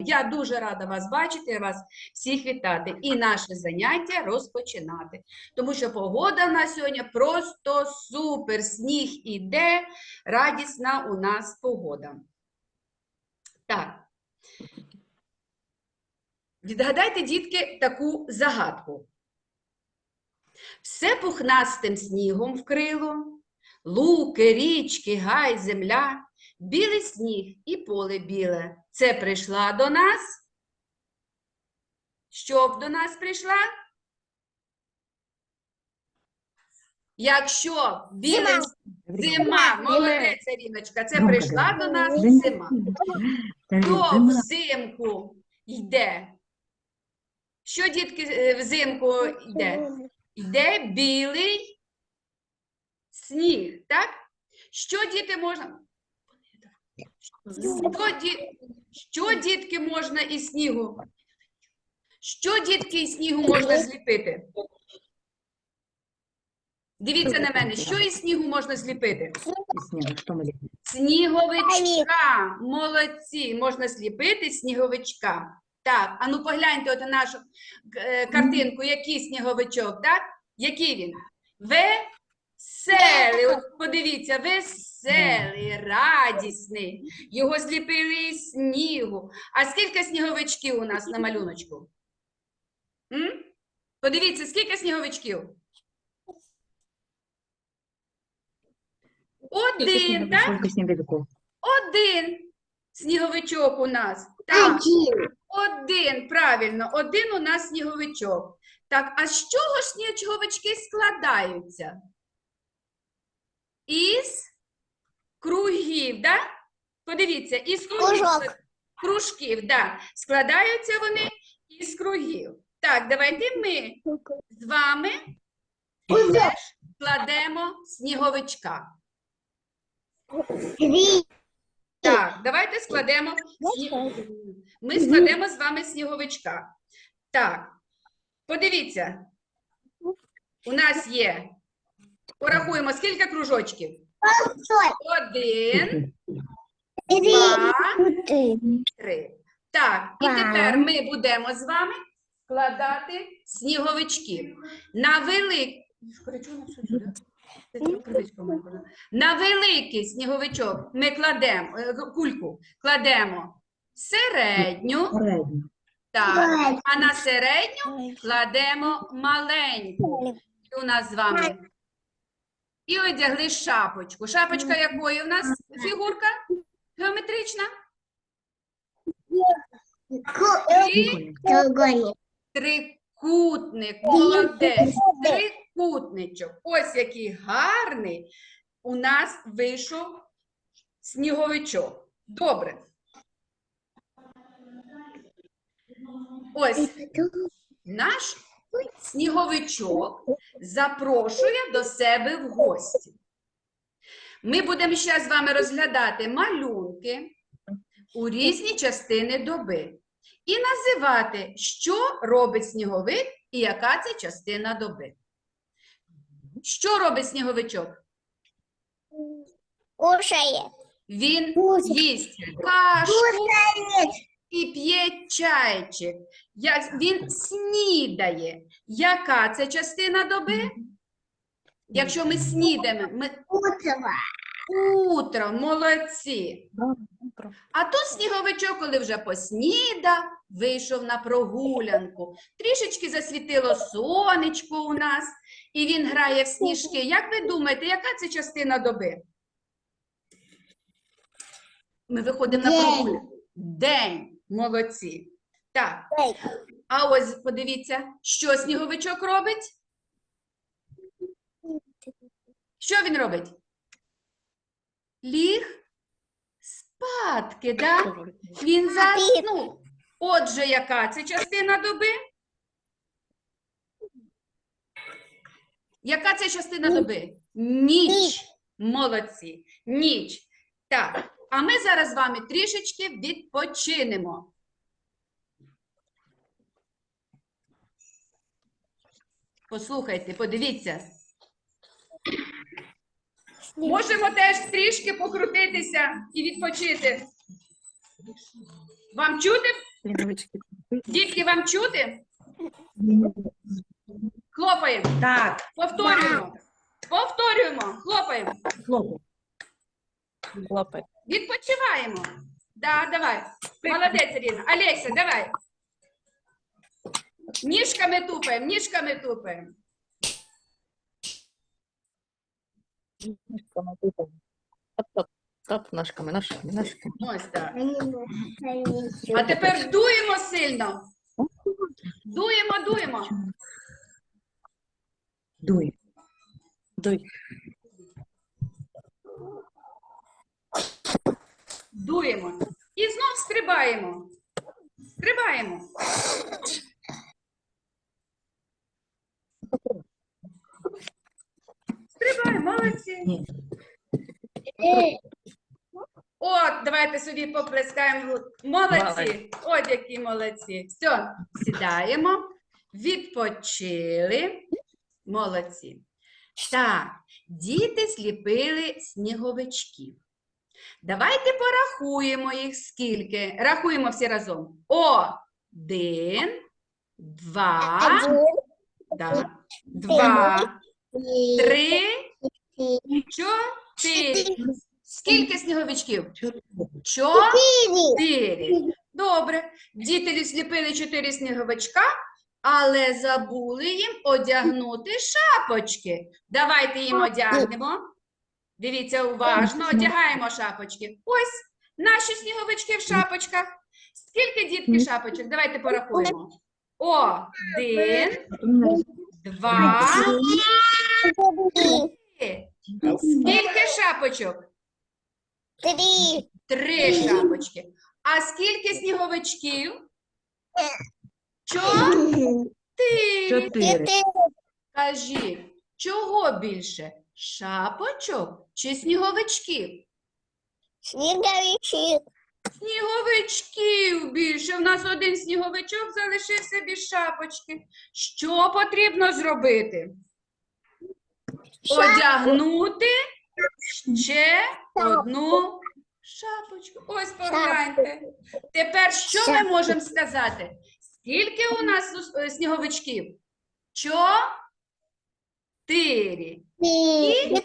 Я дуже рада вас бачити, вас всіх вітати і наше заняття розпочинати. Тому що погода в нас сьогодні просто супер. Сніг іде, радісна у нас погода. Так. Відгадайте, дітки, таку загадку. Все пухнастим снігом вкрило, луки, річки, гай, земля, білий сніг і поле біле. Це прийшла до нас? Щоб до нас прийшла? Якщо білий Зима. зима, молодець, Аріночка, це прийшла до нас Зима. зима. взимку йде? Що, дітки, е, взимку йде? Йде білий сніг, так? Що діти можна? Що, ді... Що дітки можна із снігу? Що дітки із снігу можна зліпити? Дивіться на мене, що із снігу можна зліпити? Сніговичка. Молодці. Можна сліпити сніговичка. Так, а ну погляньте от на нашу е, картинку. Який сніговичок, так? Який він? Веселий. От подивіться, веселий, радісний. Його зліпили із снігу. А скільки сніговичків у нас на малюночку? М? Подивіться, скільки сніговичків? Один, так? Один сніговичок у нас. Так, один, правильно, один у нас сніговичок. Так, а з чого ж сніговички складаються? Із кругів, да? Подивіться, із кругів. Кружків, да. Складаються вони із кругів. Так, давайте ми з вами теж складемо сніговичка. Так, давайте складемо. Ми складемо з вами сніговичка. Так, подивіться. У нас є. Порахуємо, скільки кружочків? Один, два, три. Так, і тепер ми будемо з вами складати сніговички. На велик... На великий сніговичок ми кладемо е, кульку, кладемо середню, так, а на середню кладемо маленьку. І у нас з вами. І одягли шапочку. Шапочка якої у нас фігурка? Геометрична? Прикольно. Трикутник, молодець, трикутничок. Ось який гарний у нас вийшов сніговичок. Добре. Ось наш сніговичок запрошує до себе в гості. Ми будемо ще з вами розглядати малюнки у різні частини доби і називати, що робить сніговик і яка це частина доби. Що робить сніговичок? Кушає. Він їсть кашку і п'є чайчик. Як він снідає. Яка це частина доби? Якщо ми снідаємо, ми утро, молодці. А тут сніговичок, коли вже поснідав, вийшов на прогулянку. Трішечки засвітило сонечко у нас, і він грає в сніжки. Як ви думаєте, яка це частина доби? Ми виходимо на прогулянку. День. Молодці. Так, а ось подивіться, що сніговичок робить? Що він робить? Ліг спадки, да? Він заснув. Отже, яка це частина доби? Яка це частина доби? Ніч. Молодці. Ніч. Так, а ми зараз з вами трішечки відпочинемо. Послухайте, подивіться. Можемо теж трішки покрутитися і відпочити. Вам чути? Дітки, вам чути? Хлопаємо. Так, Повторюємо. Повторюємо. Хлопаємо. хлопець. Хлопець. Відпочиваємо. Да, давай. Молодець, Ріна. Олеся, давай. Ніжками тупаємо, ніжками тупаємо. Ножками тупо. Топ-топ. Топ ножками, ножками, ножками. Ось так. А тепер дуємо сильно. Дуємо, дуємо. Дуй. Дуй. Дуємо. І знов стрибаємо. Стрибаємо. Стрибаємо, молодці. От, давайте собі поплескаємо. Молодці. От які молодці. Все, сідаємо, відпочили. Молодці. Так, діти зліпили сніговичків. Давайте порахуємо їх скільки. Рахуємо всі разом. Один, два, да, два, три, чотири. Скільки сніговичків? Чотири. Добре. Діти зліпили чотири сніговичка, але забули їм одягнути шапочки. Давайте їм одягнемо. Дивіться уважно, одягаємо шапочки. Ось наші сніговички в шапочках. Скільки дітки шапочок? Давайте порахуємо. Один, два, три. Скільки шапочок? Три. Три шапочки. А скільки сніговичків? Чотири. Чотири. Кажіть, чого більше? Шапочок чи сніговичків? Снеговичек. Сніговичків більше. У нас один сніговичок залишився без шапочки. Що потрібно зробити? Одягнути ще одну шапочку. Ось погляньте. Тепер що ми можемо сказати? Скільки у нас е, сніговичків? Чотири.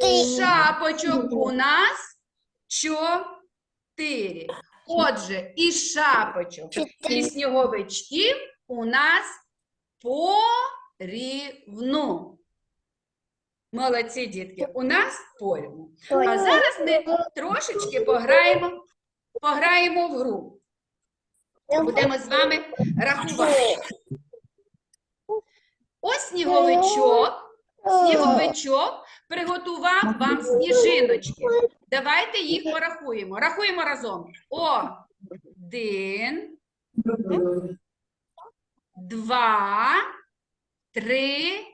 І шапочок у нас чотири. Отже, і шапочок, і сніговичків у нас порівну. Молодці, дітки, у нас порівну. А зараз ми трошечки пограємо, пограємо в гру. Будемо з вами рахувати. Ось сніговичок. Сніговичок приготував вам сніжиночки. Давайте їх порахуємо. Рахуємо разом. Один, два, три,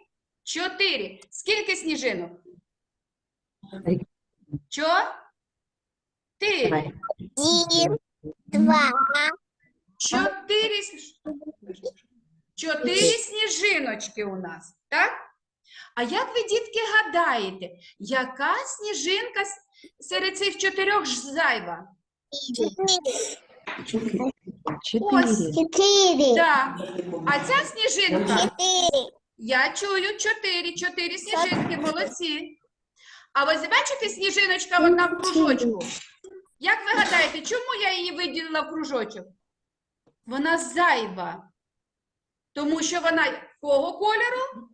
чотири. Скільки сніжинок? Чотири. Один, два, Чотири, чотири сніжиночки у нас, так? А як ви, дітки, гадаєте, яка сніжинка серед цих чотирьох ж зайва? Чотири. Ось. четыре, Так. А ця сніжинка, четыре, я чую чотири, чотири сніжинки, молодці. А ось бачите, сніжиночка одна в кружочку. Як ви гадаєте, чому я її виділила в кружочок? Вона зайва. Тому що вона якого кольору?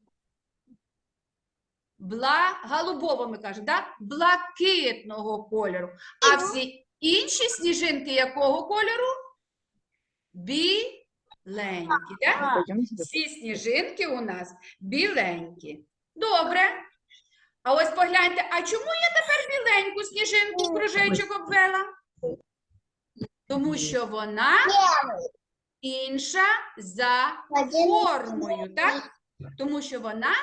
Бла... Голубого, ми кажемо, да? блакитного кольору. А всі інші сніжинки якого кольору? Біленькі, сюди. Всі сніжинки у нас біленькі. Добре. А ось погляньте, а чому я тепер біленьку сніжинку в кружечок обвела? Тому що вона інша за формою, так? Тому що вона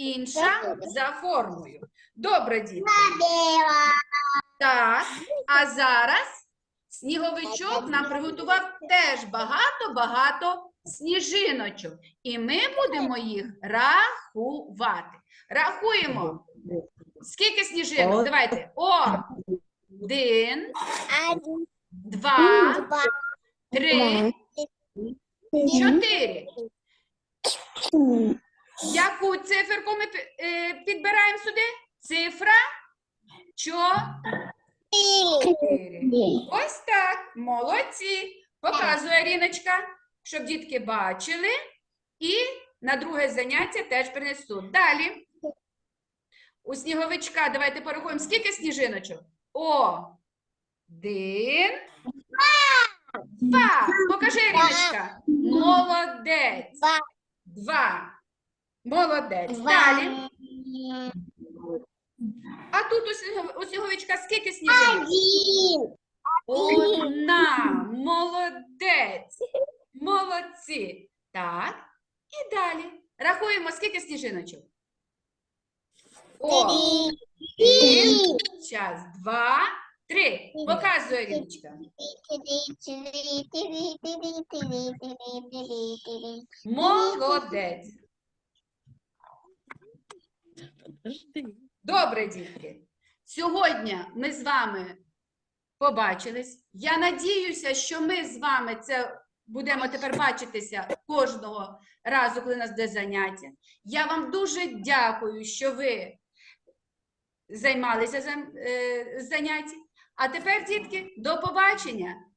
інша за формою. Добре, дітки. Так, а зараз сніговичок нам приготував теж багато-багато сніжиночок. І ми будемо їх рахувати. Рахуємо. Скільки сніжинок? Давайте. Один, Два. три, чотири. Яку циферку ми е, підбираємо сюди? Цифра чотири. Ось так. Молодці. Показує Ріночка, щоб дітки бачили. І на друге заняття теж принесуть. Далі. У сніговичка давайте порахуємо, скільки сніжиночок? Один. Два. Покажи, Ріночка. Молодець. Два. Молодець. Далі. А тут у, снігов- у сніговичка скільки сніжинок? Один. Одна. Молодець. Молодці. Так. І далі. Рахуємо, скільки сніжиночок. О, один. Час. Два. Три. Показує Ріночка. Молодець. Подожди. Добре, дітки. Сьогодні ми з вами побачились. Я надіюся, що ми з вами це будемо тепер бачитися кожного разу, коли у нас буде заняття. Я вам дуже дякую, що ви займалися е, заняттям. А тепер, дітки, до побачення.